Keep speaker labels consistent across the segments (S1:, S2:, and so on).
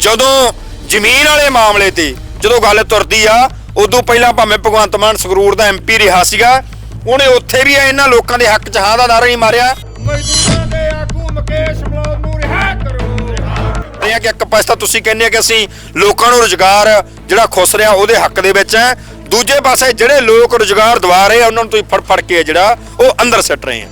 S1: ਜਦੋਂ ਜ਼ਮੀਨ ਵਾਲੇ ਮਾਮਲੇ ਤੇ ਜਦੋਂ ਗੱਲ ਤੁਰਦੀ ਆ ਉਦੋਂ ਪਹਿਲਾਂ ਭਾਵੇਂ ਭਗਵੰਤ ਮਾਨ ਸੰਗਰੂਰ ਦਾ ਐਮਪੀ ਰਿਹਾ ਸੀਗਾ ਉਹਨੇ ਉੱਥੇ ਵੀ ਇਹਨਾਂ ਲੋਕਾਂ ਦੇ ਹੱਕ 'ਚ ਹਾਂ ਦਾ ਨਾਰਾ ਨਹੀਂ ਮਾਰਿਆ।
S2: ਮਜ਼ਦੂਰਾਂ ਦੇ ਆਗੂ ਮੁਕੇਸ਼ ਮਲੌਦ ਨੂੰ ਰਿਹਾ ਕਰੋ।
S1: ਇਹ ਆ ਕਿ ਇੱਕ ਪਾਸੇ ਤਾਂ ਤੁਸੀਂ ਕਹਿੰਦੇ ਆ ਕਿ ਅਸੀਂ ਲੋਕਾਂ ਨੂੰ ਰੁਜ਼ਗਾਰ ਜਿਹੜਾ ਖੁੱਸ ਰਿਹਾ ਉਹਦੇ ਹੱਕ ਦੇ ਵਿੱਚ ਹੈ। ਦੂਜੇ ਪਾਸੇ ਜਿਹੜੇ ਲੋਕ ਰੁਜ਼ਗਾਰ ਦਵਾ ਰਹੇ ਆ ਉਹਨਾਂ ਨੂੰ ਤੁਸੀਂ ਫੜ ਫੜ ਕੇ ਜਿਹੜਾ ਉਹ ਅੰਦਰ ਸਿੱਟ ਰਹੇ ਆ।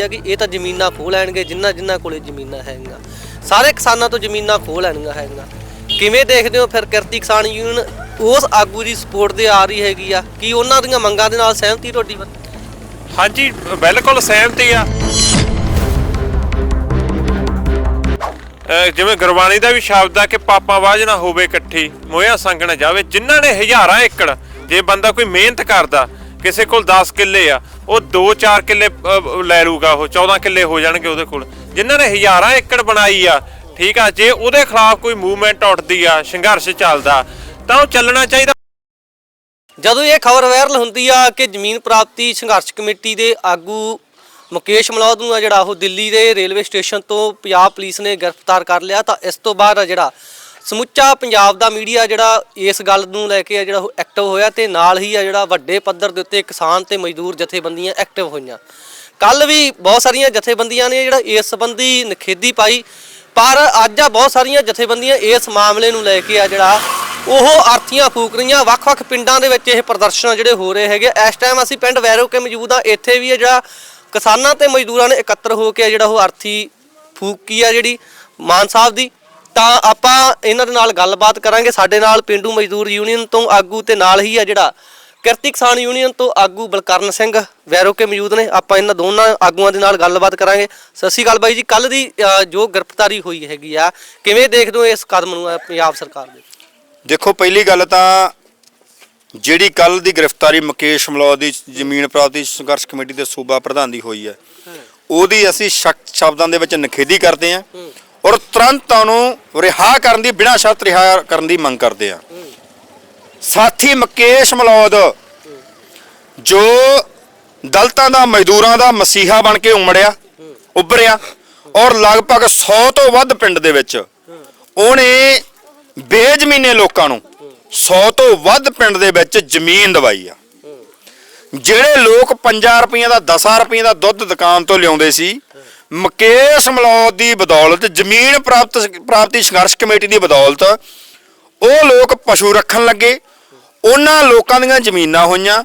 S3: ਆ ਕਿ ਇਹ ਤਾਂ ਜ਼ਮੀਨਾਂ ਖੋਹ ਲੈਣਗੇ, ਜਿੰਨਾ ਜਿੰਨਾ ਕੋਲੇ ਜ਼ਮੀਨਾਂ ਹੈਗੀਆਂ। ਸਾਰੇ ਕਿਸਾਨਾਂ ਤੋਂ ਜ਼ਮੀਨਾਂ ਖੋਹ ਲੈਣੀਆਂ ਹੈਗੀਆਂ। ਕਿਵੇਂ ਦੇਖਦੇ ਹੋ ਫਿਰ ਕਿਰਤੀ ਕਿਸਾਨ ਯੂਨੀਅਨ ਉਸ ਆਗੂ ਦੀ ਸਪੋਰਟ ਦੇ ਆ ਰਹੀ ਹੈਗੀ ਆ? ਕੀ ਉਹਨਾਂ ਦੀਆਂ ਮੰਗਾਂ ਦੇ ਨਾਲ ਸਹਿਮਤੀ ਤੁਹਾਡੀ
S4: ਹਾਂਜੀ, ਬਿਲਕੁਲ ਸਹਿਮਤੀ ਆ। ਜਿਵੇਂ ਗੁਰਬਾਣੀ ਦਾ ਵੀ ਸ਼ਬਦ ਆ ਕਿ ਪਾਪਾਂ ਵਾਜ ਨਾ ਹੋਵੇ ਇਕੱਠੀ ਮੋਇਆ ਸੰਗ ਨਾ ਜਾਵੇ। ਜਿਨ੍ਹਾਂ ਨੇ ਹਜ਼ਾਰਾਂ ਏਕੜ, ਜੇ ਬੰਦਾ ਕੋਈ ਮਿਹਨਤ ਕਰਦਾ, ਕਿਸੇ ਕੋਲ 10 ਕਿੱਲੇ ਆ ਉਹ 2-4 ਕਿੱਲੇ ਲੈ ਲੂਗਾ ਉਹ 14 ਕਿੱਲੇ ਹੋ ਜਾਣਗੇ ਉਹਦੇ ਕੋਲ। ਜਿਨ੍ਹਾਂ ਨੇ ਹਜ਼ਾਰਾਂ ਏਕੜ ਬਣਾਈ ਆ, ਠੀਕ ਆ, ਜੇ ਉਹਦੇ ਖਿਲਾਫ ਕੋਈ ਮੂਵਮੈਂਟ ਉੱਠਦੀ ਆ, ਸੰਘਰਸ਼ ਚੱਲਦਾ, ਤਾਂ ਉਹ ਚੱਲਣਾ ਚਾਹੀਦਾ।
S3: ਜਦੋਂ ਇਹ ਖਬਰ ਵਾਇਰਲ ਹੁੰਦੀ ਆ ਕਿ ਜ਼ਮੀਨ ਪ੍ਰਾਪਤੀ ਸੰਘਰਸ਼ ਕਮੇਟੀ ਦੇ ਆਗੂ ਮੁਕੇਸ਼ ਮਲੌਦ ਨੂੰ ਆ ਜਿਹੜਾ ਉਹ ਦਿੱਲੀ ਦੇ ਰੇਲਵੇ ਸਟੇਸ਼ਨ ਤੋਂ ਪੰਜਾਬ ਪੁਲਿਸ ਨੇ ਗ੍ਰਿਫਤਾਰ ਕਰ ਲਿਆ, ਤਾਂ ਇਸ ਤੋਂ ਬਾਅਦ ਆ ਜਿਹੜਾ ਸਮੁੱਚਾ ਪੰਜਾਬ ਦਾ ਮੀਡੀਆ ਜਿਹੜਾ ਇਸ ਗੱਲ ਨੂੰ ਲੈ ਕੇ ਆ, ਜਿਹੜਾ ਉਹ ਐਕਟਿਵ ਹੋਇਆ ਤੇ ਨਾਲ ਹੀ ਆ ਜਿਹੜਾ ਵੱਡੇ ਪੱਧਰ ਦੇ ਉੱਤੇ ਕਿਸਾਨ ਤੇ ਮਜ਼ਦੂਰ ਜਥੇਬੰਦੀਆਂ ਐਕਟਿਵ ਹੋਈਆਂ। ਕੱਲ ਵੀ ਬਹੁਤ ਸਾਰੀਆਂ ਜਥੇਬੰਦੀਆਂ ਨੇ ਜਿਹੜਾ ਇਸ ਸੰਬੰਧੀ ਨਖੇਦੀ ਪਾਈ, ਪਰ ਅੱਜ ਆ ਬਹੁਤ ਸਾਰੀਆਂ ਜਥੇਬੰਦੀਆਂ ਇਸ ਮਾਮਲੇ ਨੂੰ ਲੈ ਕੇ ਆ ਜਿਹੜਾ ਉਹ ਆਰਥੀਆਂ ਫੂਕ ਰਹੀਆਂ। ਵੱਖ-ਵੱਖ ਪਿੰਡਾਂ ਦੇ ਵਿੱਚ ਇਹ ਪ੍ਰਦਰਸ਼ਨ ਜਿਹੜੇ ਹੋ ਰਹੇ ਹੈਗੇ ਇਸ ਟਾਈਮ ਅਸੀਂ ਪਿੰਡ ਵੈਰੋ ਕੇ ਮੌਜੂਦ ਆ। ਇੱਥੇ ਵੀ ਇਹ ਜਿਹੜਾ ਕਿਸਾਨਾਂ ਤੇ ਮਜ਼ਦੂਰਾਂ ਨੇ ਇਕੱਤਰ ਹੋ ਕੇ ਆ ਜਿਹੜਾ ਉਹ ਆਰਥੀ ਫੂਕੀ ਆ ਜਿਹੜੀ ਮਾਨ ਸਾਹਿਬ ਦੀ। ਤਾਂ ਆਪਾਂ ਇਹਨਾਂ ਦੇ ਨਾਲ ਗੱਲਬਾਤ ਕਰਾਂਗੇ। ਸਾਡੇ ਨਾਲ ਪਿੰਡੂ ਮਜ਼ਦੂਰ ਯੂਨੀਅਨ ਤੋਂ ਆਗੂ ਤੇ ਨਾਲ ਹੀ ਆ ਜਿਹੜਾ ਕਿਰਤੀ ਕਿਸਾਨ ਯੂਨੀਅਨ ਤੋਂ ਆਗੂ ਬਲਕਰਨ ਸਿੰਘ ਵੈਰੋ ਕੇ ਮੌਜੂਦ ਨੇ। ਆਪਾਂ ਇਹਨਾਂ ਦੋਨਾਂ ਆਗੂਆਂ ਦੇ ਨਾਲ ਗੱਲਬਾਤ ਕਰਾਂਗੇ। ਸਤਿ ਸ਼੍ਰੀ ਅਕਾਲ ਬਾਈ ਜੀ। ਕੱਲ ਦੀ ਜੋ ਗ੍ਰਿਫਤਾਰੀ ਹੋਈ ਹੈਗੀ ਆ ਕਿਵੇਂ ਦੇਖਦੇ ਹੋ ਇਸ ਕਦਮ ਨੂੰ ਪੰਜਾਬ ਸਰਕਾਰ ਦੇ?
S1: ਦੇਖੋ ਪਹਿਲੀ ਗੱਲ ਤਾਂ ਜਿਹੜੀ ਕੱਲ ਦੀ ਗ੍ਰਿਫਤਾਰੀ ਮੁਕੇਸ਼ ਮਲੌਦ ਦੀ ਜ਼ਮੀਨ ਪ੍ਰਾਪਤੀ ਸੰਘਰਸ਼ ਕਮੇਟੀ ਦੇ ਸੂਬਾ ਪ੍ਰਧਾਨ ਦੀ ਹੋਈ ਹੈ ਉਹਦੀ ਅਸੀਂ ਸ਼ਬਦਾਂ ਦੇ ਵਿੱਚ ਨਖੇਦੀ ਕਰਦੇ ਹਾਂ। ਔਰ ਤੁਰੰਤ ਉਹਨੂੰ ਰਿਹਾ ਕਰਨ ਦੀ, ਬਿਨਾਂ ਸ਼ਰਤ ਰਿਹਾ ਕਰਨ ਦੀ ਮੰਗ ਕਰਦੇ ਆ। ਸਾਥੀ ਮੁਕੇਸ਼ ਮਲੌਦ, ਜੋ ਦਲਤਾਂ ਦਾ, ਮਜ਼ਦੂਰਾਂ ਦਾ ਮਸੀਹਾ ਬਣ ਕੇ ਉਮੜਿਆ, ਉੱਭਰਿਆ ਔਰ ਲਗਭਗ 100 ਤੋਂ ਵੱਧ ਪਿੰਡ ਦੇ ਵਿੱਚ ਉਹਨੇ ਬੇਜ਼ਮੀਨੇ ਲੋਕਾਂ ਨੂੰ 100 ਤੋਂ ਵੱਧ ਪਿੰਡ ਦੇ ਵਿੱਚ ਜ਼ਮੀਨ ਦਵਾਈ ਆ। ਜਿਹੜੇ ਲੋਕ 5 ਰੁਪਈਆਂ ਦਾ 10 ਰੁਪਈਆਂ ਦਾ ਦੁੱਧ ਦੁਕਾਨ ਤੋਂ ਲਿਆਉਂਦੇ ਸੀ ਮੁਕੇਸ਼ ਮਲੌਦ ਦੀ ਬਦੌਲਤ, ਜ਼ਮੀਨ ਪ੍ਰਾਪਤ ਪ੍ਰਾਪਤੀ ਸੰਘਰਸ਼ ਕਮੇਟੀ ਦੀ ਬਦੌਲਤ, ਉਹ ਲੋਕ ਪਸ਼ੂ ਰੱਖਣ ਲੱਗੇ। ਉਹਨਾਂ ਲੋਕਾਂ ਦੀਆਂ ਜ਼ਮੀਨਾਂ ਹੋਈਆਂ।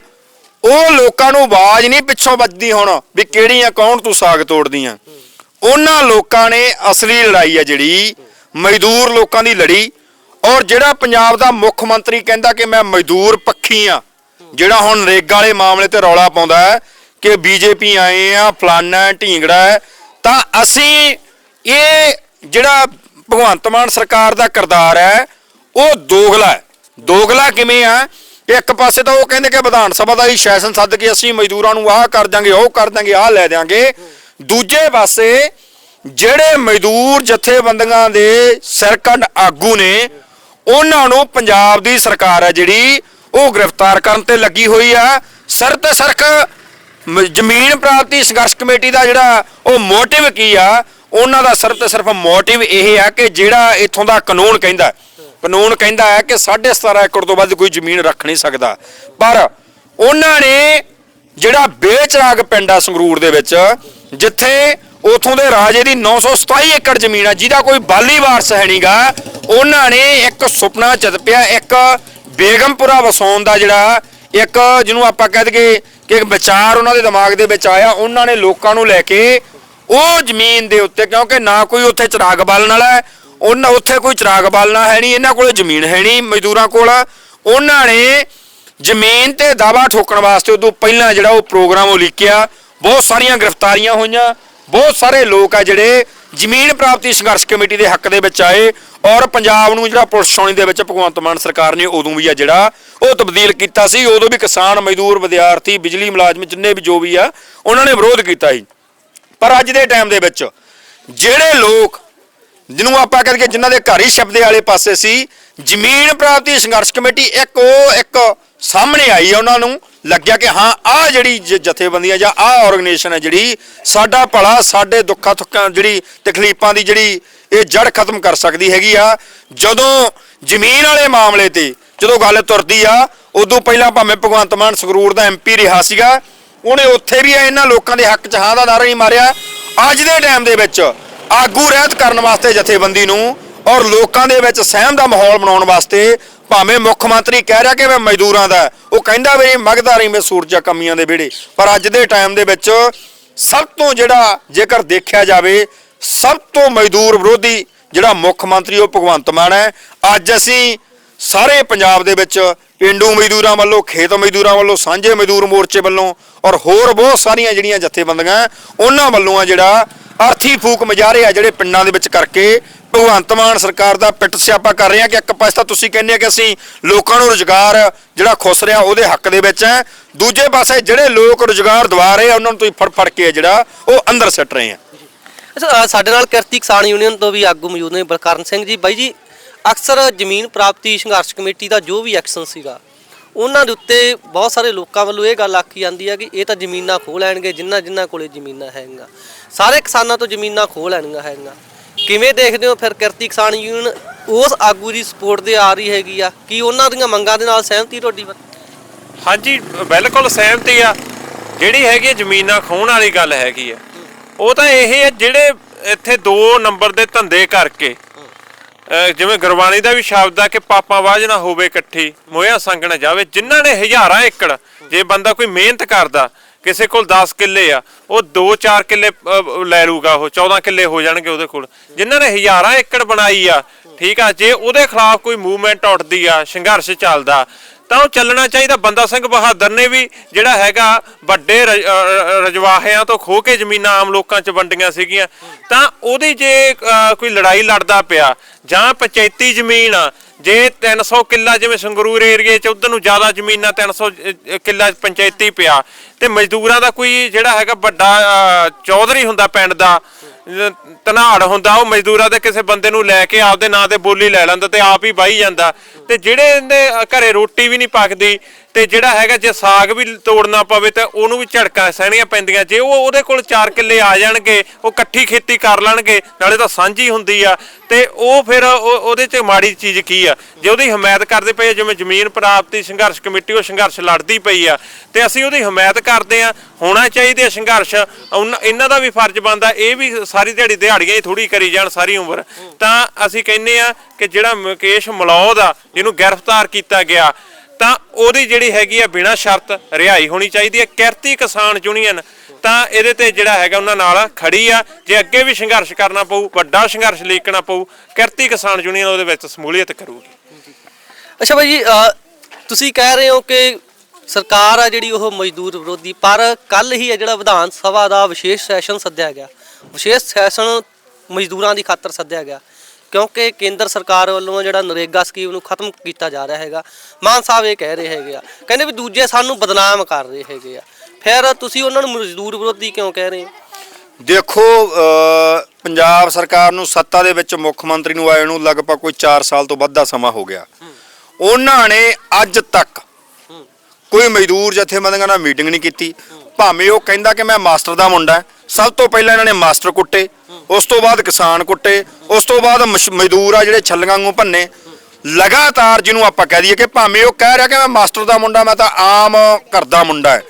S1: ਉਹ ਲੋਕਾਂ ਨੂੰ ਆਵਾਜ਼ ਨਹੀਂ ਪਿੱਛੋਂ ਵੱਜਦੀ ਹੁਣ ਵੀ ਕਿਹੜੀਆਂ ਕੌਣ ਤੂੰ ਸਾਗ ਤੋੜਦੀਆਂ। ਉਹਨਾਂ ਲੋਕਾਂ ਨੇ ਅਸਲੀ ਲੜਾਈ ਹੈ ਜਿਹੜੀ, ਮਜ਼ਦੂਰ ਲੋਕਾਂ ਦੀ ਲੜੀ। ਔਰ ਜਿਹੜਾ ਪੰਜਾਬ ਦਾ ਮੁੱਖ ਮੰਤਰੀ ਕਹਿੰਦਾ ਕਿ ਮੈਂ ਮਜ਼ਦੂਰ ਪੱਖੀ ਆ, ਜਿਹੜਾ ਹੁਣ ਰੇਗਾ ਵਾਲੇ ਮਾਮਲੇ ਤੇ ਰੌਲਾ ਪਾਉਂਦਾ ਹੈ ਕਿ ਬੀਜੇਪੀ ਆਏ ਆ, ਫਲਾਨਾ ਢੀਂਗੜਾ ਹੈ ਤਾਂ ਅਸੀਂ ਇਹ ਜਿਹੜਾ ਭਗਵੰਤ ਮਾਨ ਸਰਕਾਰ ਦਾ ਕਿਰਦਾਰ ਹੈ, ਉਹ ਦੋਗਲਾ ਹੈ। ਦੋਗਲਾ ਕਿਵੇਂ ਆ? ਇੱਕ ਪਾਸੇ ਤਾਂ ਉਹ ਕਹਿੰਦੇ ਕਿ ਵਿਧਾਨ ਸਭਾ ਦਾ ਹੀ ਸੈਸ਼ਨ ਸੱਦ ਕੇ ਅਸੀਂ ਮਜ਼ਦੂਰਾਂ ਨੂੰ ਆਹ ਕਰ ਦਾਂਗੇ ਉਹ ਕਰ ਦਾਂਗੇ ਆਹ ਲੈ ਦਿਆਂਗੇ। ਦੂਜੇ ਪਾਸੇ ਜਿਹੜੇ ਮਜ਼ਦੂਰ ਜਥੇਬੰਦੀਆਂ ਦੇ ਸਿਰਕੰਡ ਆਗੂ ਨੇ, ਉਹਨਾਂ ਨੂੰ ਪੰਜਾਬ ਦੀ ਸਰਕਾਰ ਹੈ ਜਿਹੜੀ, ਉਹ ਗ੍ਰਿਫਤਾਰ ਕਰਨ ਤੇ ਲੱਗੀ ਹੋਈ ਆ। ਸਰ ਤੇ ਸਰਖ ਜ਼ਮੀਨ ਪ੍ਰਾਪਤੀ ਸੰਘਰਸ਼ ਕਮੇਟੀ ਦਾ ਜਿਹੜਾ ਉਹ ਮੋਟਿਵ ਕੀ ਆ, ਉਹਨਾਂ ਦਾ ਸਿਰਫ ਤੇ ਸਿਰਫ ਮੋਟਿਵ ਇਹ ਆ ਕਿ ਜਿਹੜਾ ਇਥੋਂ ਦਾ ਕਾਨੂੰਨ ਕਹਿੰਦਾ ਕਾਨੂੰਨ ਕਹਿੰਦਾ ਹੈ ਕਿ 17.5 ਏਕੜ ਤੋਂ ਵੱਧ ਕੋਈ ਜ਼ਮੀਨ ਰੱਖ ਨਹੀਂ ਸਕਦਾ। ਪਰ ਉਹਨਾਂ ਨੇ ਜਿਹੜਾ ਬੇਚਰਾਗ ਪਿੰਡ ਆ ਸੰਗਰੂਰ ਦੇ ਵਿੱਚ, ਜਿੱਥੇ ਉਥੋਂ ਦੇ ਰਾਜੇ ਦੀ 927 ਏਕੜ ਜ਼ਮੀਨ ਆ, ਜਿਹਦਾ ਕੋਈ ਬਾਲੀ ਵਾਰਸ ਹੈ ਨਹੀਂਗਾ ਉਹਨਾਂ ਨੇ ਇੱਕ ਸੁਪਨਾ ਚਤ ਪਿਆ ਇੱਕ ਬੇਗਮਪੁਰਾ ਵਸਾਉਣ ਦਾ ਜਿਹੜਾ ਇੱਕ ਜਿਹਨੂੰ ਆਪਾਂ ਕਹਿ ਦਈਏ ਕਿ ਇੱਕ ਵਿਚਾਰ ਉਹਨਾਂ ਦੇ ਦਿਮਾਗ ਦੇ ਵਿੱਚ ਆਇਆ, ਉਹਨਾਂ ਨੇ ਲੋਕਾਂ ਨੂੰ ਲੈ ਕੇ ਉਹ ਜ਼ਮੀਨ ਦੇ ਉੱਤੇ, ਕਿਉਂਕਿ ਨਾ ਕੋਈ ਉੱਥੇ ਚਿਰਾਗ ਬਾਲਣ ਵਾਲਾ ਹੈ, ਉਹਨਾਂ ਉੱਥੇ ਕੋਈ ਚਿਰਾਗ ਬਾਲਣਾ ਹੈ ਨਹੀਂ, ਇਹਨਾਂ ਕੋਲ ਜ਼ਮੀਨ ਹੈ ਨਹੀਂ, ਮਜ਼ਦੂਰਾਂ ਕੋਲ ਉਹਨਾਂ ਨੇ ਜ਼ਮੀਨ ਤੇ ਦਾਵਾ ਠੋਕਣ ਵਾਸਤੇ ਉਦੋਂ ਪਹਿਲਾਂ ਜਿਹੜਾ ਉਹ ਪ੍ਰੋਗਰਾਮ ਉਲੀਕਿਆ ਬਹੁਤ ਸਾਰੀਆਂ ਗ੍ਰਿਫਤਾਰੀਆਂ ਹੋਈਆਂ। ਬਹੁਤ ਸਾਰੇ ਲੋਕ ਆ ਜਿਹੜੇ ਜ਼ਮੀਨ ਪ੍ਰਾਪਤੀ ਸੰਘਰਸ਼ ਕਮੇਟੀ ਦੇ ਹੱਕ ਦੇ ਵਿੱਚ ਆਏ ਔਰ ਪੰਜਾਬ ਨੂੰ ਜਿਹੜਾ ਪੁਲਿਸ ਛਾਉਣੀ ਦੇ ਵਿੱਚ ਭਗਵੰਤ ਮਾਨ ਸਰਕਾਰ ਨੇ ਉਦੋਂ ਵੀ ਆ ਜਿਹੜਾ ਉਹ ਤਬਦੀਲ ਕੀਤਾ ਸੀ, ਉਦੋਂ ਵੀ ਕਿਸਾਨ, ਮਜ਼ਦੂਰ, ਵਿਦਿਆਰਥੀ, ਬਿਜਲੀ ਮੁਲਾਜ਼ਮ ਜਿੰਨੇ ਵੀ ਜੋ ਵੀ ਆ, ਉਹਨਾਂ ਨੇ ਵਿਰੋਧ ਕੀਤਾ ਸੀ। ਪਰ ਅੱਜ ਦੇ ਟਾਈਮ ਦੇ ਵਿੱਚ ਜਿਹੜੇ ਲੋਕ ਜਿਹਨੂੰ ਆਪਾਂ ਕਹਿੰਦੇ ਕਿ ਜਿਨ੍ਹਾਂ ਦੇ ਘਰ ਹੀ ਸ਼ਬਦੇ ਵਾਲੇ ਪਾਸੇ ਸੀ, ਜ਼ਮੀਨ ਪ੍ਰਾਪਤੀ ਸੰਘਰਸ਼ ਕਮੇਟੀ ਇੱਕ ਉਹ ਇੱਕ ਸਾਹਮਣੇ ਆਈ ਹੈ ਉਹਨਾਂ ਨੂੰ ਲੱਗਿਆ ਕਿ ਹਾਂ, ਆਹ ਜਿਹੜੀ ਜ- ਜਥੇਬੰਦੀਆਂ ਜਾਂ ਆਹ ਆਰਗੇਨਾਈਜੇਸ਼ਨ ਹੈ ਜਿਹੜੀ ਸਾਡਾ ਭਲਾ, ਸਾਡੇ ਦੁੱਖਾਂ ਤੁੱਖਾਂ ਜਿਹੜੀ ਤਕਲੀਫਾਂ ਦੀ ਜਿਹੜੀ ਇਹ ਜੜ ਖਤਮ ਕਰ ਸਕਦੀ ਹੈਗੀ ਆ। ਜਦੋਂ ਜ਼ਮੀਨ ਵਾਲੇ ਮਾਮਲੇ ਤੇ ਜਦੋਂ ਗੱਲ ਤੁਰਦੀ ਆ, ਉਦੋਂ ਪਹਿਲਾਂ ਭਾਵੇਂ ਭਗਵੰਤ ਮਾਨ ਸੰਗਰੂਰ ਦਾ ਐਮਪੀ ਰਿਹਾ ਸੀਗਾ, ਉਹਨੇ ਉੱਥੇ ਵੀ ਇਹਨਾਂ ਲੋਕਾਂ ਦੇ ਹੱਕ 'ਚ ਹਾਂ ਦਾ ਨਾਰਾ ਨਹੀਂ ਮਾਰਿਆ। ਅੱਜ ਦੇ ਟਾਈਮ ਦੇ ਵਿੱਚ ਆਗੂ ਰਹਿਤ ਕਰਨ ਵਾਸਤੇ ਜਥੇਬੰਦੀ ਨੂੰ ਔਰ ਲੋਕਾਂ ਦੇ ਵਿੱਚ ਸਹਿਮ ਦਾ ਮਾਹੌਲ ਬਣਾਉਣ ਵਾਸਤੇ ਭਾਵੇਂ ਮੁੱਖ ਮੰਤਰੀ ਕਹਿ ਰਿਹਾ ਕਿ ਮੈਂ ਮਜ਼ਦੂਰਾਂ ਦਾ ਉਹ ਕਹਿੰਦਾ ਵੀ ਮਗਦਾਰੀ ਮੇ ਸੂਰਜਾ ਕਮੀਆਂ ਦੇ ਵਿਹੜੇ। ਪਰ ਅੱਜ ਦੇ ਟਾਈਮ ਦੇ ਵਿੱਚ ਸਭ ਤੋਂ ਜਿਹੜਾ ਜੇਕਰ ਦੇਖਿਆ ਜਾਵੇ, ਸਭ ਤੋਂ ਮਜ਼ਦੂਰ ਵਿਰੋਧੀ ਜਿਹੜਾ ਮੁੱਖ ਮੰਤਰੀ ਉਹ ਭਗਵੰਤ ਮਾਨ ਹੈ। ਅੱਜ ਅਸੀਂ ਸਾਰੇ ਪੰਜਾਬ ਦੇ ਵਿੱਚ ਪਿੰਡੂ ਮਜ਼ਦੂਰਾਂ ਵੱਲੋਂ, ਖੇਤ ਮਜ਼ਦੂਰਾਂ ਵੱਲੋਂ, ਸਾਂਝੇ ਮਜ਼ਦੂਰ ਮੋਰਚੇ ਵੱਲੋਂ ਔਰ ਹੋਰ ਬਹੁਤ ਸਾਰੀਆਂ ਜਿਹੜੀਆਂ ਜਥੇਬੰਦੀਆਂ ਉਹਨਾਂ ਵੱਲੋਂ ਆ ਜਿਹੜਾ ਅਰਥੀ ਫੂਕ ਮਜਾਰੇ ਆ ਜਿਹੜੇ ਪਿੰਡਾਂ ਦੇ ਵਿੱਚ ਕਰਕੇ ਭਗਵੰਤ ਮਾਨ ਸਰਕਾਰ ਦਾ ਪਿੱਟ ਸਿਆਪਾ ਕਰ ਰਹੇ ਆ ਕਿ ਇੱਕ ਪਾਸੇ ਤਾਂ ਤੁਸੀਂ ਕਹਿੰਦੇ ਆ ਕਿ ਅਸੀਂ ਲੋਕਾਂ ਨੂੰ ਰੁਜ਼ਗਾਰ ਜਿਹੜਾ ਖੁੱਸ ਰਿਹਾ ਉਹਦੇ ਹੱਕ ਦੇ ਵਿੱਚ ਹੈ। ਦੂਜੇ ਪਾਸੇ ਜਿਹੜੇ ਲੋਕ ਰੁਜ਼ਗਾਰ ਦਵਾ ਰਹੇ ਆ, ਉਹਨਾਂ ਨੂੰ ਤੁਸੀਂ ਫੜ ਫੜ ਕੇ ਜਿਹੜਾ ਉਹ ਅੰਦਰ ਸੱਟ ਰਹੇ ਆ।
S3: ਅੱਛਾ ਸਾਡੇ ਨਾਲ ਕਿਰਤੀ ਕਿਸਾਨ ਯੂਨੀਅਨ ਤੋਂ ਵੀ ਆਗੂ ਮੌਜੂਦ ਨੇ ਬਲਕਰਨ ਸਿੰਘ ਜੀ। ਬਾਈ ਜੀ, ਅਕਸਰ ਜ਼ਮੀਨ ਪ੍ਰਾਪਤੀ ਸੰਘਰਸ਼ ਕਮੇਟੀ ਦਾ ਜੋ ਵੀ ਐਕਸ਼ਨ ਸੀਗਾ, ਉਹਨਾਂ ਦੇ ਉੱਤੇ ਬਹੁਤ ਸਾਰੇ ਲੋਕਾਂ ਵੱਲੋਂ ਇਹ ਗੱਲ ਆਖੀ ਜਾਂਦੀ ਹੈ ਕਿ ਇਹ ਤਾਂ ਜ਼ਮੀਨਾਂ ਖੋਹ ਲੈਣਗੇ, ਜਿਨ੍ਹਾਂ ਜਿਨ੍ਹਾਂ ਕੋਲੇ ਜ਼ਮੀਨਾਂ ਹੈਗੀਆਂ। ਸਾਰੇ ਕਿਸਾਨਾਂ ਤੋਂ ਜ਼ਮੀਨਾਂ ਖੋਹ ਲੈਣੀਆਂ ਹੈਗੀਆਂ। ਕਿਵੇਂ ਦੇਖਦੇ ਹੋ ਫਿਰ ਕਿਰਤੀ ਕਿਸਾਨ ਯੂਨੀਅਨ ਉਸ ਆਗੂ ਦੀ ਸਪੋਰਟ ਦੇ ਆ ਰਹੀ ਹੈਗੀ ਆ? ਕੀ ਉਹਨਾਂ ਦੀਆਂ ਮੰਗਾਂ ਦੇ ਨਾਲ ਸਹਿਮਤੀ ਤੁਹਾਡੀ
S4: ਹਾਂਜੀ, ਬਿਲਕੁਲ ਸਹਿਮਤੀ ਆ। ਜਿਹੜੀ ਹੈਗੀ ਜ਼ਮੀਨਾਂ ਖੋਹਣ ਵਾਲੀ ਗੱਲ ਹੈਗੀ ਆ। ਉਹ ਤਾਂ ਇਹ ਹੈ ਜਿਹੜੇ ਇੱਥੇ ਦੋ ਨੰਬਰ ਦੇ ਧੰਦੇ ਕਰਕੇ ਜਿਵੇਂ ਗੁਰਬਾਣੀ ਦਾ ਵੀ ਸ਼ਬਦ ਆ ਕਿ ਪਾਪਾਂ ਵਾਜ ਨਾ ਹੋਵੇ ਇਕੱਠੀ ਮੋਇਆ ਸੰਗ ਨਾ ਜਾਵੇ, ਜਿਨ੍ਹਾਂ ਨੇ ਹਜ਼ਾਰਾਂ ਏਕੜ, ਜੇ ਬੰਦਾ ਕੋਈ ਮਿਹਨਤ ਕਰਦਾ ਕਿਸੇ ਕੋਲ 10 ਕਿੱਲੇ ਆ, ਉਹ 2-4 ਕਿੱਲੇ ਲੈ ਲੂਗਾ ਉਹ 14 ਕਿੱਲੇ ਹੋ ਜਾਣਗੇ ਉਹਦੇ ਕੋਲ। ਜਿਨ੍ਹਾਂ ਨੇ ਹਜ਼ਾਰਾਂ ਏਕੜ ਬਣਾਈ ਆ, ਠੀਕ ਆ, ਜੇ ਉਹਦੇ ਖਿਲਾਫ ਕੋਈ ਮੂਵਮੈਂਟ ਉੱਠਦੀ ਆ, ਸੰਘਰਸ਼ ਚੱਲਦਾ, ਤਾਂ ਉਹ ਚੱਲਣਾ ਚਾਹੀਦਾ। ਬੰਦਾ ਸਿੰਘ ਬਹਾਦਰ ਨੇ ਵੀ ਜਿਹੜਾ ਹੈਗਾ ਵੱਡੇ ਰਜਵਾਹਿਆਂ ਤੋਂ ਖੋ ਕੇ ਜ਼ਮੀਨਾਂ ਆਮ ਲੋਕਾਂ 'ਚ ਵੰਡੀਆਂ ਸੀਗੀਆਂ, ਤਾਂ ਉਹਦੀ ਜੇ ਕੋਈ ਲੜਾਈ ਲੜਦਾ ਪਿਆ ਜਾਂ ਪੰਚਾਇਤੀ ਜ਼ਮੀਨ ਆ ਜੇ 300 ਕਿੱਲਾ ਜਿਵੇਂ ਸੰਗਰੂਰ ਏਰੀਏ 'ਚ ਉਧਰ ਨੂੰ ਜ਼ਿਆਦਾ ਜ਼ਮੀਨਾਂ 300 ਅਹ, ਕਿੱਲਾ ਪੰਚਾਇਤੀ ਪਿਆ ਤੇ ਮਜ਼ਦੂਰਾਂ ਦਾ ਕੋਈ ਜਿਹੜਾ ਹੈਗਾ ਵੱਡਾ ਚੌਧਰੀ ਹੁੰਦਾ ਪਿੰਡ ਦਾ ਅਹ, ਧਨਾੜ ਹੁੰਦਾ ਉਹ ਮਜ਼ਦੂਰਾਂ ਦੇ ਕਿਸੇ ਬੰਦੇ ਨੂੰ ਲੈ ਕੇ ਆਪਦੇ ਨਾਂ ਤੇ ਬੋਲੀ ਲੈ ਲੈਂਦਾ ਤੇ ਆਪ ਹੀ ਵਾਹੀ ਜਾਂਦਾ। ਤੇ ਜਿਹੜੇ ਇਹਦੇ ਘਰੇ ਰੋਟੀ ਵੀ ਨਹੀਂ ਪੱਕਦੀ ਤੇ ਜਿਹੜਾ ਹੈਗਾ ਜੇ ਸਾਗ ਵੀ ਤੋੜਨਾ ਪਵੇ ਤਾਂ ਉਹਨੂੰ ਵੀ ਝੜਕਾਂ ਸਹਿਣੀਆਂ ਪੈਂਦੀਆਂ। ਜੇ ਉਹ ਉਹਦੇ ਕੋਲ 4 ਕਿੱਲੇ ਆ ਜਾਣਗੇ, ਉਹ ਇਕੱਠੀ ਖੇਤੀ ਕਰ ਲੈਣਗੇ, ਨਾਲੇ ਤਾਂ ਸਾਂਝੀ ਹੁੰਦੀ ਆ। ਤੇ ਉਹ ਫਿਰ ਉਹਦੇ 'ਚ ਮਾੜੀ ਚੀਜ਼ ਕੀ ਆ? ਜੇ ਉਹਦੀ ਹਮਾਇਤ ਕਰਦੇ ਪਏ ਜਿਵੇਂ ਜ਼ਮੀਨ ਪ੍ਰਾਪਤੀ, ਸੰਘਰਸ਼ ਕਮੇਟੀ, ਉਹ ਸੰਘਰਸ਼ ਲੜਦੀ ਪਈ ਆ। ਤੇ ਅਸੀਂ ਉਹਦੀ ਹਮਾਇਤ ਕਰਦੇ ਆ, ਹੋਣਾ ਚਾਹੀਦਾ ਸੰਘਰਸ਼। ਉਹਨਾਂ- ਇਹਨਾਂ ਦਾ ਵੀ ਫਰਜ਼ ਬਣਦਾ, ਇਹ ਵੀ ਸਾਰੀ ਦਿਹਾੜੀ ਦਿਹਾੜੀਆਂ ਹੀ ਥੋੜੀ ਕਰੀ ਜਾਣ ਸਾਰੀ ਉਮਰ। ਤਾਂ ਅਸੀਂ ਕਹਿੰਨੇ ਆ ਕਿ ਜਿਹੜਾ ਮੁਕੇਸ਼ ਮਲੌਦ ਆ ਜਿਹਨੂੰ ਗ੍ਰਿਫਤਾਰ ਕੀਤਾ ਗਿਆ ਤਾਂ ਉਹਦੀ ਜਿਹੜੀ ਹੈਗੀ ਆ ਬਿਨਾਂ ਸ਼ਰਤ ਰਿਹਾਈ ਹੋਣੀ ਚਾਹੀਦੀ ਹੈ। ਕਿਰਤੀ ਕਿਸਾਨ ਯੂਨੀਅਨ ਤਾਂ ਇਹਦੇ ਤੇ ਜਿਹੜਾ ਹੈਗਾ ਉਹਨਾਂ ਨਾਲ ਖੜੀ ਆ। ਜੇ ਅੱਗੇ ਵੀ ਸੰਘਰਸ਼ ਕਰਨਾ ਪਊ ਵੱਡਾ ਸੰਘਰਸ਼ ਲੀਕਣਾ ਪਊ ਕਿਰਤੀ ਕਿਸਾਨ ਯੂਨੀਅਨ ਉਹਦੇ ਵਿੱਚ ਸਮੂਲੀਅਤ ਕਰੂਗੀ।
S3: ਅੱਛਾ ਭਾਈ ਜੀ ਅ, ਤੁਸੀਂ ਕਹਿ ਰਹੇ ਹੋ ਕਿ ਸਰਕਾਰ ਆ ਜਿਹੜੀ ਉਹ ਮਜ਼ਦੂਰ ਵਿਰੋਧੀ ਪਰ ਕੱਲ ਹੀ ਹੈ ਜਿਹੜਾ ਵਿਧਾਨ ਸਭਾ ਦਾ ਵਿਸ਼ੇਸ਼ ਸੈਸ਼ਨ ਸੱਦਿਆ ਗਿਆ। ਵਿਸ਼ੇਸ਼ ਸੈਸ਼ਨ ਮਜ਼ਦੂਰਾਂ ਦੀ ਖਾਤਰ ਸੱਦਿਆ ਗਿਆ। ਕਿਉਂਕਿ ਕੇਂਦਰ ਸਰਕਾਰ ਵੱਲੋਂ ਜਿਹੜਾ ਨਰੇਗਾ ਸਕੀਮ ਨੂੰ ਖਤਮ ਕੀਤਾ ਜਾ ਰਿਹਾ ਹੈਗਾ, ਮਾਨ ਸਾਹਿਬ ਇਹ ਕਹਿ ਰਹੇ ਹੈਗੇ ਆ, ਕਹਿੰਦੇ ਵੀ ਦੂਜੇ ਸਾਨੂੰ ਬਦਨਾਮ ਕਰ ਰਹੇ ਹੈਗੇ ਆ। ਫਿਰ ਤੁਸੀਂ ਉਹਨਾਂ ਨੂੰ ਮਜ਼ਦੂਰ ਵਿਰੋਧੀ ਕਿਉਂ ਕਹਿ ਰਹੇ ਹੋ?
S1: ਦੇਖੋ ਪੰਜਾਬ ਸਰਕਾਰ ਨੂੰ ਸੱਤਾ ਦੇ ਵਿੱਚ ਮੁੱਖ ਮੰਤਰੀ ਨੂੰ ਆਏ ਨੂੰ ਲਗਭਗ ਕੋਈ 4 ਸਾਲ ਤੋਂ ਵੱਧ ਦਾ ਸਮਾਂ ਹੋ ਗਿਆ। ਉਹਨਾਂ ਨੇ ਅੱਜ ਤੱਕ ਕੋਈ ਮਜ਼ਦੂਰ ਜਥੇਬੰਦੀਆਂ ਨਾਲ ਮੀਟਿੰਗ ਨਹੀਂ ਕੀਤੀ। ਭਾਵੇਂ ਉਹ ਕਹਿੰਦਾ ਕਿ ਮੈਂ ਮਾਸਟਰ ਦਾ ਮੁੰਡਾ, ਸਭ ਤੋਂ ਪਹਿਲਾਂ ਇਹਨਾਂ ਨੇ ਮਾਸਟਰ ਕੁੱਟੇ ਉਸ ਤੋਂ ਬਾਅਦ ਕਿਸਾਨ ਕੁੱਟੇ, ਉਸ ਤੋਂ ਬਾਅਦ ਮਸ਼- ਮਜ਼ਦੂਰ ਆ ਜਿਹੜੇ ਛੱਲੀਆਂ ਵਾਂਗੂ ਭੰਨੇ। ਲਗਾਤਾਰ ਜਿਹਨੂੰ ਆਪਾਂ ਕਹਿ ਦਈਏ ਕਿ ਭਾਵੇਂ ਉਹ ਕਹਿ ਰਿਹਾ ਕਿ ਮੈਂ ਮਾਸਟਰ ਦਾ ਮੁੰਡਾ, ਮੈਂ ਤਾਂ ਆਮ ਘਰ ਦਾ ਮੁੰਡਾ ਹੈ।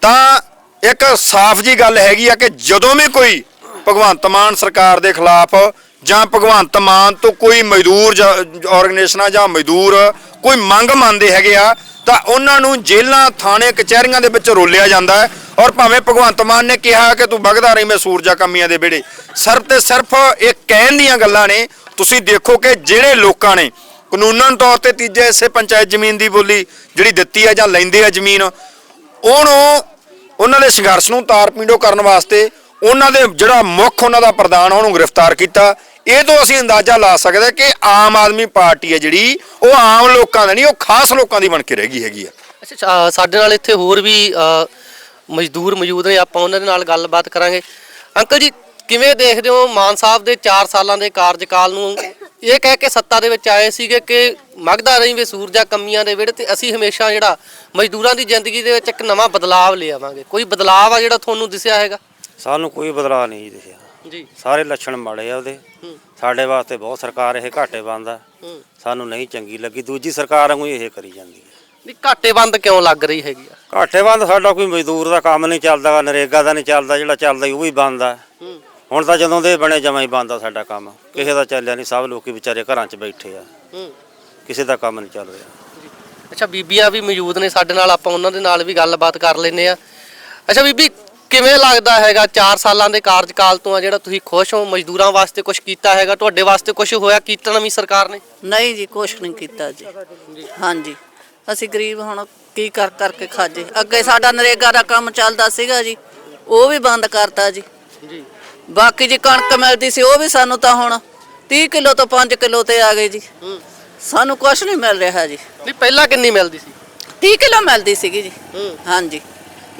S1: ਤਾਂ ਇੱਕ ਸਾਫ਼ ਜੀ ਗੱਲ ਹੈਗੀ ਆ ਕਿ ਜਦੋਂ ਵੀ ਕੋਈ ਭਗਵੰਤ ਮਾਨ ਸਰਕਾਰ ਦੇ ਖਿਲਾਫ ਜਾਂ ਭਗਵੰਤ ਮਾਨ ਤੋਂ ਕੋਈ ਮਜ਼ਦੂਰ ਜ ਆਰਗੇਨਾਈਜੇਸ਼ਨਾਂ ਜਾਂ ਮਜ਼ਦੂਰ ਕੋਈ ਮੰਗ ਮੰਨਦੇ ਹੈਗੇ ਆ, ਤਾਂ ਉਹਨਾਂ ਨੂੰ ਜੇਲ੍ਹਾਂ, ਥਾਣੇ, ਕਚਹਿਰੀਆਂ ਦੇ ਵਿੱਚ ਰੋਲਿਆ ਜਾਂਦਾ ਹੈ। ਔਰ ਭਾਵੇਂ ਭਗਵੰਤ ਮਾਨ ਨੇ ਕਿਹਾ ਕਿ ਤੂੰ ਵਗਦਾ ਰਹੀ ਮੈਂ ਸੂਰਜਾ ਕਮੀਆਂ ਦੇ ਵਿਹੜੇ ਸਿਰਫ ਤੇ ਸਿਰਫ ਇਹ ਕਹਿਣ ਦੀਆਂ ਗੱਲਾਂ ਨੇ, ਤੁਸੀਂ ਦੇਖੋ ਕਿ ਜਿਹੜੇ ਲੋਕਾਂ ਨੇ ਕਾਨੂੰਨਨ ਤੌਰ ਤੇ ਤੀਜੇ ਹਿੱਸੇ ਪੰਚਾਇਤ ਜ਼ਮੀਨ ਦੀ ਬੋਲੀ ਜਿਹੜੀ ਦਿੱਤੀ ਹੈ ਜਾਂ ਲੈਂਦੇ ਆ ਜ਼ਮੀਨ, ਉਹਨੂੰ ਉਹਨਾਂ ਦੇ ਸੰਘਰਸ਼ ਨੂੰ ਤਾਰ ਪੀਂਡੋ ਕਰਨ ਵਾਸਤੇ ਉਹਨਾਂ ਦੇ ਜਿਹੜਾ ਮੁੱਖ ਉਹਨਾਂ ਦਾ ਪ੍ਰਧਾਨ ਉਹਨੂੰ ਗ੍ਰਿਫਤਾਰ ਕੀਤਾ। ਇਹ ਤੋਂ ਅਸੀਂ ਅੰਦਾਜ਼ਾ ਲਾ ਸਕਦੇ ਕਿ ਆਮ ਆਦਮੀ ਪਾਰਟੀ ਹੈ ਜਿਹੜੀ, ਉਹ ਆਮ ਲੋਕਾਂ ਦਾ ਨਹੀਂ, ਉਹ ਖਾਸ ਲੋਕਾਂ ਦੀ ਬਣ ਕੇ ਰਹਿ ਗਈ ਹੈਗੀ ਆ।
S3: ਅੱਛਾ ਸਾਡੇ ਨਾਲ ਇੱਥੇ ਹੋਰ ਵੀ ਮਜ਼ਦੂਰ ਮੌਜੂਦ ਨੇ ਆਪਾਂ ਉਹਨਾਂ ਦੇ ਨਾਲ ਗੱਲਬਾਤ ਕਰਾਂਗੇ। ਅੰਕਲ ਜੀ ਕਿਵੇਂ ਦੇਖਦੇ ਹੋ ਮਾਨ ਸਾਹਿਬ ਦੇ 4 ਸਾਲਾਂ ਦੇ ਕਾਰਜਕਾਲ ਨੂੰ? ਇਹ ਕਹਿ ਕੇ ਸੱਤਾ ਦੇ ਵਿੱਚ ਆਏ ਸੀਗੇ ਕਿ ਮਗਦਾ ਰਹੀ ਵੇ ਸੂਰਜਾ ਕਮੀਆਂ ਦੇ ਵਿਹੜੇ ਤੇ ਅਸੀਂ ਹਮੇਸ਼ਾ ਜਿਹੜਾ ਮਜ਼ਦੂਰਾਂ ਦੀ ਜ਼ਿੰਦਗੀ ਦੇ ਵਿੱਚ ਇੱਕ ਨਵਾਂ ਬਦਲਾਵ ਲੈ ਆਵਾਂਗੇ। ਕੋਈ ਬਦਲਾਵ ਆ ਜਿਹੜਾ ਤੁਹਾਨੂੰ ਦਿਸਿਆ ਹੈਗਾ?
S5: ਸਾਨੂੰ ਕੋਈ ਬਦਲਾਅ ਨਹੀਂ ਦਿਸਿਆ।
S3: ਜੀ।
S5: ਸਾਰੇ ਲੱਛਣ ਮਾੜੇ ਆ ਉਹਦੇ। ਸਾਡੇ ਵਾਸਤੇ ਬਹੁਤ ਸਰਕਾਰ ਇਹ ਘਾਟੇ ਬੰਦਾ ਸਾਨੂੰ ਨਹੀਂ ਚੰਗੀ ਲੱਗੀ। ਦੂਜੀ ਸਰਕਾਰ ਵਾਂਗੂ ਇਹ ਕਰੀ ਜਾਂਦੀ ਹੈ।
S3: ਨਹੀਂ ਘਾਟੇ ਬੰਦ ਕਿਉਂ ਲੱਗ ਰਹੀ ਹੈਗੀ ਆ?
S5: ਘਾਟੇ ਬੰਦ ਸਾਡਾ ਕੋਈ ਮਜ਼ਦੂਰ ਦਾ ਕੰਮ ਨਹੀਂ ਚੱਲਦਾ ਨਰੇਗਾ ਦਾ ਨਹੀਂ ਚੱਲਦਾ ਜਿਹੜਾ ਚੱਲਦਾ ਉਹ ਵੀ ਬੰਦ ਆ।
S3: ਹੂੰ।
S5: ਹੁਣ ਤਾਂ ਜਦੋਂ ਦੇ ਬਣੇ ਜਮਾਂ ਹੀ ਬੰਦ ਆ ਸਾਡਾ ਕੰਮ। ਕਿਸੇ ਦਾ ਚੱਲਿਆ ਨਹੀਂ ਸਭ ਲੋਕੀ ਵਿਚਾਰੇ ਘਰਾਂ 'ਚ ਬੈਠੇ ਆ।
S3: ਹੂੰ।
S5: ਕਿਸੇ ਦਾ ਕੰਮ ਨਹੀਂ ਚੱਲ ਰਿਹਾ।
S3: ਅੱਛਾ ਬੀਬੀਆਂ ਵੀ ਮੌਜੂਦ ਨੇ ਸਾਡੇ ਨਾਲ ਆਪਾਂ ਉਹਨਾਂ ਦੇ ਨਾਲ ਵੀ ਗੱਲਬਾਤ ਕਰ ਲੈਨੇ ਆ। ਅੱਛਾ ਬੀਬੀ ਕਿਵੇਂ ਲੱਗਦਾ ਹੈਗਾ 4 ਸਾਲਾਂ ਦੇ ਕਾਰਜਕਾਲ ਤੋਂ ਆ ਜਿਹੜਾ ਤੁਸੀਂ ਖੁਸ਼ ਹੋ ਮਜ਼ਦੂਰਾਂ ਵਾਸਤੇ ਕੁਝ ਕੀਤਾ ਹੈਗਾ ਤੁਹਾਡੇ ਵਾਸਤੇ ਕੁਝ ਹੋਇਆ ਕੀਤਾ ਨਵੀਂ ਸਰਕਾਰ ਨੇ?
S6: ਨਹੀਂ ਜੀ ਕੁਛ ਨਹੀਂ ਕੀਤਾ ਜੀ। ਹਾਂਜੀ। ਅਸੀਂ ਗਰੀਬ ਹੁਣ ਕੀ ਕਰ ਕਰਕੇ ਖਾਜੇ। ਅੱਗੇ ਸਾਡਾ ਨਰੇਗਾ ਦਾ ਕੰਮ ਚੱਲਦਾ ਸੀਗਾ ਜੀ ਉਹ ਵੀ ਬੰਦ ਕਰਤਾ ਜੀ।
S3: ਜੀ।
S6: ਬਾਕੀ ਜੀ ਕਣਕ ਮਿਲਦੀ ਸੀ ਉਹ ਵੀ ਸਾਨੂੰ ਤਾਂ ਹੁਣ 30 ਕਿਲੋ ਤੋਂ 5 ਕਿਲੋ ਤੇ ਆ ਗਏ ਜੀ।
S3: ਹੂੰ।
S6: ਸਾਨੂੰ ਕੁਛ ਨਹੀਂ ਮਿਲ ਰਿਹਾ ਜੀ।
S3: ਨਹੀਂ ਪਹਿਲਾਂ ਕਿੰਨੀ ਮਿਲਦੀ ਸੀ?
S6: 30 ਕਿਲੋ ਮਿਲਦੀ ਸੀਗੀ ਜੀ।
S3: ਹੂੰ।
S6: ਹਾਂਜੀ।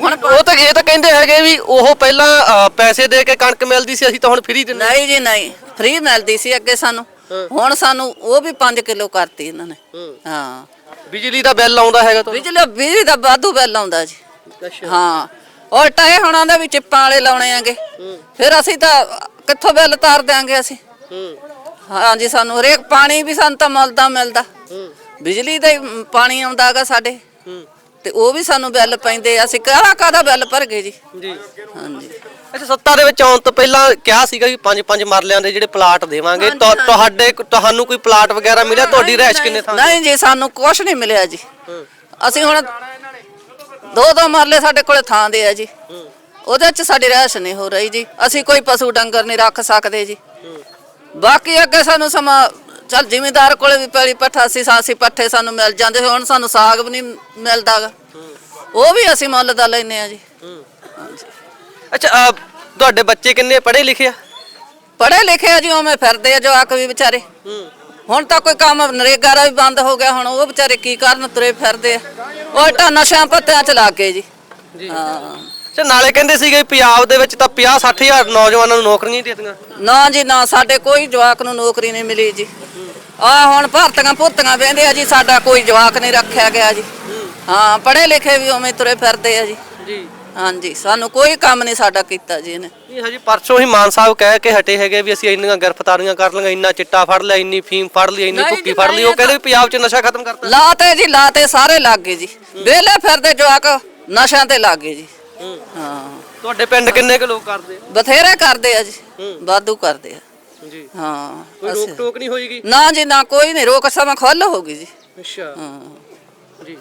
S3: ਹੁਣ ਉਹ ਤਾਂ ਇਹ ਤਾਂ ਕਹਿੰਦੇ ਹੈਗੇ ਵੀ ਉਹ ਪਹਿਲਾਂ ਪੈਸੇ ਦੇ ਕੇ ਕਣਕ ਮਿਲਦੀ ਸੀ ਅਸੀਂ ਤਾਂ ਹੁਣ ਫ੍ਰੀ ਦਿੰਦੇ
S6: ਨਹੀਂ ਜੀ ਨਹੀਂ। ਫ੍ਰੀ ਮਿਲਦੀ ਸੀ ਅੱਗੇ ਸਾਨੂੰ। ਹੁਣ ਸਾਨੂੰ ਉਹ ਵੀ 5 ਕਿਲੋ ਕਰਤੀ ਇਹਨਾਂ ਨੇ।
S3: ਹੂੰ। ਬਿਜਲੀ ਦਾ ਬਿੱਲ ਆਉਂਦਾ ਹੈਗਾ ਤੁਹਾਨੂੰ?
S6: ਬਿਜਲੀ ਬਿਜਲੀ ਦਾ ਵਾਧੂ ਬਿੱਲ ਆਉਂਦਾ ਜੀ। ਹਾਂ। ਉਲਟਾ ਇਹ ਹੁਣ ਆਂਦਾ ਵੀ ਚਿੱਪਾਂ ਵਾਲੇ ਲਾਉਣੇ ਆਂਗੇ। ਫਿਰ ਅਸੀਂ ਤਾਂ ਕਿੱਥੋਂ ਬਿੱਲ ਤਾਰ ਦਿਆਂਗੇ ਅਸੀਂ?
S3: ਹੂੰ।
S6: ਹਾਂਜੀ ਸਾਨੂੰ ਹਰੇਕ ਪਾਣੀ ਵੀ ਸਾਨੂੰ ਤਾਂ ਮੁੱਲ ਦਾ ਮਿਲਦਾ।
S3: ਹੂੰ।
S6: ਬਿਜਲੀ ਦਾ ਹੀ ਪਾਣੀ ਆਉਂਦਾਗਾ ਸਾਡੇ। ਤੇ ਉਹ ਵੀ ਸਾਨੂੰ ਬਿੱਲ ਪੈਂਦੇ। ਅਸੀਂ ਕਾਹਦਾ ਕਾਹਦਾ ਬਿੱਲ ਭਰ ਗਏ ਜੀ?
S3: ਜੀ।
S6: ਹਾਂਜੀ।
S3: ਅੱਛਾ ਸੱਤਾ ਦੇ ਵਿੱਚ ਆਉਣ ਤੋਂ ਪਹਿਲਾਂ ਕਿਹਾ ਸੀਗਾ ਕਿ ਪੰਜ ਪੰਜ ਮਰਲਿਆਂ ਦੇ ਜਿਹੜੇ ਪਲਾਟ ਦੇਵਾਂਗੇ ਤੁਹਾਡੇ ਤੁਹਾਨੂੰ ਕੋਈ ਪਲਾਟ ਵਗੈਰਾ ਮਿਲਿਆ? ਤੁਹਾਡੀ ਰਹਿਸ਼ ਕਿੰਨੇ ਥਾਂ
S6: ਨਹੀਂ ਜੀ ਸਾਨੂੰ ਕੁਝ ਨਹੀਂ ਮਿਲਿਆ ਜੀ। ਅਸੀਂ ਹੁਣ ਦੋ ਦੋ ਮਰਲੇ ਸਾਡੇ ਕੋਲੇ ਥਾਂ ਦੇ ਆ ਜੀ। ਉਹਦੇ ਚ ਸਾਡੀ ਰਹਿਸ਼ ਨਹੀਂ ਹੋ ਰਹੀ ਜੀ। ਅਸੀਂ ਕੋਈ ਪਸ਼ੂ ਡੰਗਰ ਨਹੀਂ ਰੱਖ ਸਕਦੇ ਜੀ। ਬਾਕੀ ਅੱਗੇ ਸਾਨੂੰ ਸਮਾਂ ਚੱਲ ਜ਼ਿਮੀਦਾਰ ਕੋਲੇ ਵੀ ਪੈਲੀ ਪੱਠਾ ਸੀ ਸਾਸੀ ਪੱਠੇ ਸਾਨੂੰ ਮਿਲ ਜਾਂਦੇ ਸੀ, ਹੁਣ ਸਾਨੂੰ ਸਾਗ ਵੀ ਨਹੀਂ ਮਿਲਦਾ ਗਾ। ਉਹ ਵੀ ਅਸੀਂ ਮੁੱਲ ਦਾ ਲੈਨੇ ਆ ਜੀ।
S3: ਅੱਛਾ ਅਹ, ਤੁਹਾਡੇ ਬੱਚੇ ਕਿੰਨੇ ਪੜ੍ਹੇ ਲਿਖੇ ਆ?
S6: ਪੜ੍ਹੇ ਲਿਖੇ ਆ ਜੀ ਉਵੇਂ ਫਿਰਦੇ ਆ ਜਵਾਕ ਵੀ ਵਿਚਾਰੇ। ਹੁਣ ਤਾਂ ਕੋਈ ਕੰਮ ਨਰੇਗਾ ਦਾ ਵੀ ਬੰਦ ਹੋ ਗਿਆ ਹੁਣ ਉਹ ਵਿਚਾਰੇ ਕੀ ਕਰਨ ਤੁਰੇ ਫਿਰਦੇ ਆ। ਉਲਟਾ ਨਸ਼ਿਆਂ ਪੱਤਿਆਂ ਚ ਲੱਗ ਗਏ ਜੀ। ਹਾਂ।
S3: ਅੱਛਾ ਨਾਲੇ ਕਹਿੰਦੇ ਸੀਗੇ ਵੀ ਪੰਜਾਬ ਦੇ ਵਿੱਚ ਤਾਂ 50 60000 ਨੌਜਵਾਨਾਂ ਨੂੰ ਨੌਕਰੀਆਂ ਹੀ ਦੇ ਦਿੱਤੀਆਂ।
S6: ਨਾ ਜੀ ਨਾ ਸਾਡੇ ਕੋਈ ਜਵਾਕ ਨੂੰ ਨੌਕਰੀ ਨਹੀਂ ਮਿਲੀ ਜੀ। ਆ ਹੁਣ ਭਾਰਤੀਆਂ ਭੁਰਤੀਆਂ ਵੇਂਦੇ ਆ ਜੀ ਸਾਡਾ ਕੋਈ ਜਵਾਕ ਨਹੀਂ ਰੱਖਿਆ ਗਿਆ ਜੀ। ਹਾਂ ਪੜ੍ਹੇ ਲਿਖੇ ਵੀ ਉਵੇਂ ਤੁਰੇ ਫਿਰਦੇ ਆ ਜੀ।
S3: ਜੀ।
S6: ਹਾਂਜੀ ਸਾਨੂੰ ਕੋਈ ਕੰਮ ਨਹੀਂ ਸਾਡਾ ਕੀਤਾ ਜੀ ਇਹਨੇ।
S3: ਇਹ ਹਜੇ ਪਰਸੋਂ ਹੀ ਮਾਨ ਸਾਹਿਬ ਕਹਿ ਕੇ ਹਟੇ ਹੈਗੇ ਵੀ ਅਸੀਂ ਇੰਨੀਆਂ ਗ੍ਰਿਫਤਾਰੀਆਂ ਕਰ ਲਈਆਂ ਇੰਨਾ ਚਿੱਟਾ ਫੜ ਲਿਆ ਇੰਨੀ ਫੀਮ ਫੜ ਲਈ ਇੰਨੀ
S6: ਨਹੀਂ
S3: ਭੁੱਕੀ ਫੜ ਲਈ ਉਹ
S6: ਨਹੀਂ,
S3: ਕਹਿੰਦੇ ਵੀ ਪੰਜਾਬ 'ਚ ਨਸ਼ਾ ਖਤਮ ਕਰਤਾ।
S6: ਲਾਤੇ ਜੀ ਲਾਤੇ ਸਾਰੇ ਲੱਗ ਗਏ ਜੀ। ਵਿਹਲੇ ਫਿਰਦੇ ਜਵਾਕ ਨਸ਼ਿਆਂ ਤੇ ਲੱਗ ਗਏ ਜੀ। ਹਾਂ।
S3: ਤੁਹਾਡੇ ਪਿੰਡ ਕਿੰਨੇ ਕੁ ਲੋਕ ਕਰਦੇ
S6: ਬਥੇਰੇ ਕਰਦੇ ਆ ਜੀ ਵਾਧੂ ਕਰਦੇ ਆ।
S3: ਜੀ।
S6: ਹਾਂ
S3: ਕੋਈ ਰੋਕ ਟੋਕ ਨਹੀਂ ਹੋਏਗੀ
S6: ਨਾ ਜੀ ਨਾ ਕੋਈ ਨਹੀਂ ਰੋਕ ਸਮਾਂ ਖੁੱਲ ਹੋ ਗਈ ਜੀ।
S3: ਅੱਛਾ।
S6: ਹਾਂ।
S3: ਜੀ।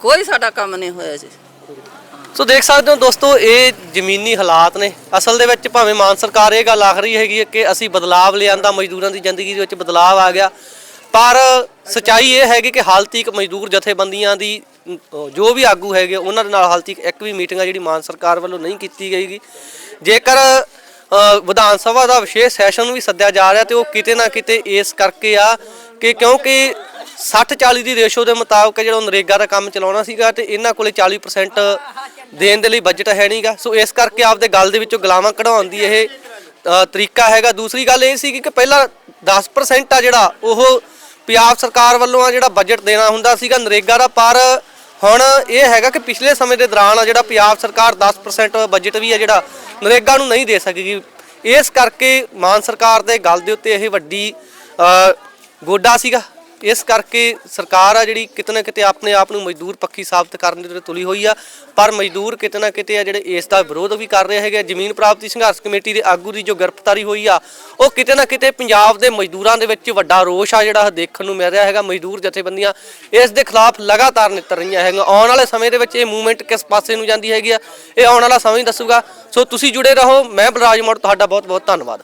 S6: ਕੋਈ ਸਾਡਾ ਕੰਮ ਨਹੀਂ ਹੋਇਆ ਜੀ।
S3: ਸੋ ਦੇਖ ਸਕਦੇ ਹੋ ਦੋਸਤੋ, ਇਹ ਜ਼ਮੀਨੀ ਹਾਲਾਤ ਨੇ। ਅਸਲ ਦੇ ਵਿੱਚ ਭਾਵੇਂ ਮਾਨ ਸਰਕਾਰ ਇਹ ਗੱਲ ਆਖ ਰਹੀ ਹੈਗੀ ਹੈ ਕਿ ਅਸੀਂ ਬਦਲਾਵ ਲਿਆਂਦਾ, ਮਜ਼ਦੂਰਾਂ ਦੀ ਜ਼ਿੰਦਗੀ ਦੇ ਵਿੱਚ ਬਦਲਾਵ ਆ ਗਿਆ। ਪਰ ਸਚਾਈ ਇਹ ਹੈਗੀ ਕਿ ਹਾਲ ਤੀਕ ਮਜ਼ਦੂਰ ਜਥੇਬੰਦੀਆਂ ਦੀ ਜੋ ਵੀ ਆਗੂ ਹੈਗੇ, ਉਹਨਾਂ ਦੇ ਨਾਲ ਹਾਲ ਤੀਕ ਇੱਕ ਵੀ ਮੀਟਿੰਗ ਆ ਜਿਹੜੀ ਮਾਨ ਸਰਕਾਰ ਵੱਲੋਂ ਨਹੀਂ ਕੀਤੀ ਗਈਗੀ। ਜੇਕਰ ਵਿਧਾਨ ਸਭਾ ਦਾ ਵਿਸ਼ੇਸ਼ ਸੈਸ਼ਨ ਵੀ ਸੱਦਿਆ ਜਾ ਰਿਹਾ ਤੇ ਉਹ ਕਿਤੇ ਨਾ ਕਿਤੇ ਇਸ ਕਰਕੇ ਆ ਕਿ ਕਿਉਂਕਿ 60 40 ਦੀ ਰੇਸ਼ੋ ਦੇ ਮੁਤਾਬਕ ਜਿਹੜਾ ਉਹ ਨਰੇਗਾ ਦਾ ਕੰਮ ਚਲਾਉਣਾ ਸੀਗਾ ਤੇ ਇਹਨਾਂ ਕੋਲੇ 40% ਦੇਣ ਦੇ ਲਈ ਬਜਟ ਹੈ ਨਹੀਂਗਾ ਸੋ ਇਸ ਕਰਕੇ ਆਪਦੇ ਗੱਲ ਦੇ ਵਿੱਚੋਂ ਗਲਾਵਾਂ ਕਢਾਉਣ ਦੀ ਇਹ ਤਰੀਕਾ ਹੈਗਾ। ਦੂਸਰੀ ਗੱਲ ਇਹ ਸੀ ਕਿ ਪਹਿਲਾਂ 10% ਆ ਜਿਹੜਾ, ਉਹ ਪੰਜਾਬ ਸਰਕਾਰ ਵੱਲੋਂ ਆ ਜਿਹੜਾ ਬਜਟ ਦੇਣਾ ਹੁੰਦਾ ਸੀਗਾ ਨਰੇਗਾ ਦਾ। ਪਰ ਹੁਣ ਇਹ ਹੈਗਾ ਕਿ ਪਿਛਲੇ ਸਮੇਂ ਦੇ ਦੌਰਾਨ ਆ ਜਿਹੜਾ ਪੰਜਾਬ ਸਰਕਾਰ 10% ਬਜਟ ਵੀ ਆ ਜਿਹੜਾ, ਨਰੇਗਾ ਨੂੰ ਨਹੀਂ ਦੇ ਸਕੇਗੀ। ਇਸ ਕਰਕੇ ਮਾਨ ਸਰਕਾਰ ਦੇ ਗੱਲ ਦੇ ਉੱਤੇ ਇਹ ਵੱਡੀ ਗੋਡਾ ਸੀਗਾ। ਇਸ ਕਰਕੇ ਸਰਕਾਰ ਆ ਜਿਹੜੀ ਕਿਤੇ ਨਾ ਕਿਤੇ ਆਪਣੇ ਆਪ ਨੂੰ ਮਜ਼ਦੂਰ ਪੱਖੀ ਸਾਬਤ ਕਰਨ ਦੇ ਉੱਤੇ ਤੁਲੀ ਹੋਈ ਆ, ਪਰ ਮਜ਼ਦੂਰ ਕਿਤੇ ਨਾ ਕਿਤੇ ਆ ਜਿਹੜੇ ਇਸ ਦਾ ਵਿਰੋਧ ਵੀ ਕਰ ਰਹੇ ਹੈਗੇ ਆ। ਜ਼ਮੀਨ ਪ੍ਰਾਪਤੀ ਸੰਘਰਸ਼ ਕਮੇਟੀ ਦੇ ਆਗੂ ਦੀ ਜੋ ਗ੍ਰਿਫਤਾਰੀ ਹੋਈ ਆ, ਉਹ ਕਿਤੇ ਨਾ ਕਿਤੇ ਪੰਜਾਬ ਦੇ ਮਜ਼ਦੂਰਾਂ ਦੇ ਵਿੱਚ ਵੱਡਾ ਰੋਸ਼ ਆ ਜਿਹੜਾ ਦੇਖਣ ਨੂੰ ਮਿਲ ਰਿਹਾ ਹੈਗਾ। ਮਜ਼ਦੂਰ ਜਥੇਬੰਦੀਆਂ ਇਸ ਦੇ ਖਿਲਾਫ ਲਗਾਤਾਰ ਨਿੱਤਰ ਰਹੀਆਂ ਹੈਗੀਆਂ। ਆਉਣ ਵਾਲੇ ਸਮੇਂ ਦੇ ਵਿੱਚ ਇਹ ਮੂਵਮੈਂਟ ਕਿਸ ਪਾਸੇ ਨੂੰ ਜਾਂਦੀ ਹੈਗੀ ਆ, ਇਹ ਆਉਣ ਵਾਲਾ ਸਮਾਂ ਹੀ ਦੱਸੂਗਾ। ਸੋ ਤੁਸੀਂ ਜੁੜੇ ਰਹੋ, ਮੈਂ ਬਲਰਾਜ ਮੋੜ, ਤੁਹਾਡਾ ਬਹੁਤ ਬਹੁਤ ਧੰਨਵਾਦ।